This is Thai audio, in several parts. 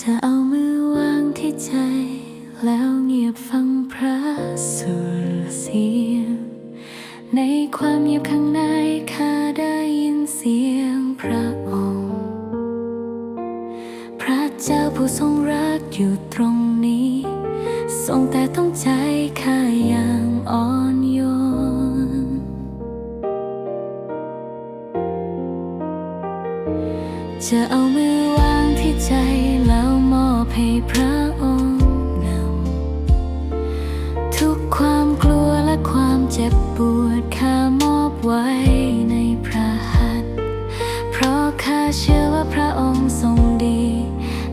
จะเอามือวางที่ใจ แล้วเงียบฟังพระสุรเสียง ในความเงียบข้างในข้าได้ยินเสียงพระองค์ พระเจ้าผู้ทรงรักอยู่ตรงนี้ ทรงแต่ต้องใจข้าอย่างอ่อนโยน จะเอามือวางที่ใจ ให้พระองค์นำทุกความกลัวและความเจ็บปวดข้ามอบไว้ในพระหัตถ์เพราะข้าเชื่อว่าพระองค์ทรงดี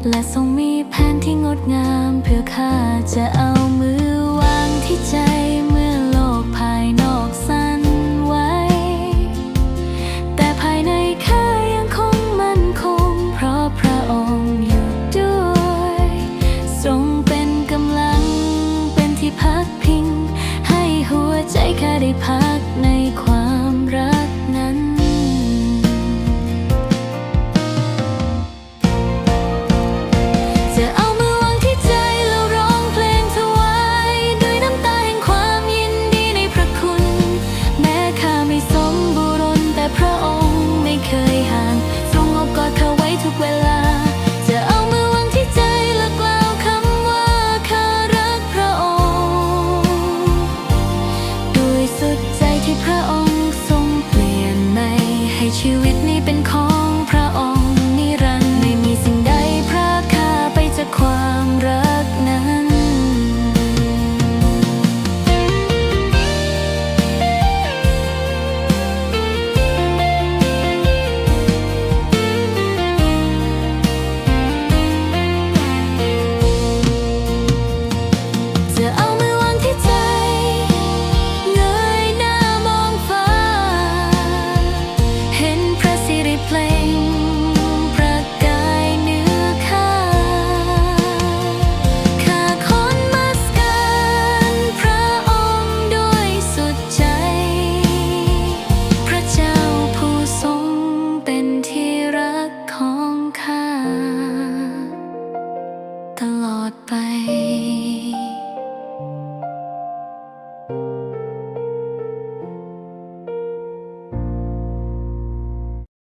และทรงมีแผนที่งดงามเพื่อข้าจะเอา ว ชีวิตนี้เป็นของ ตลอดไป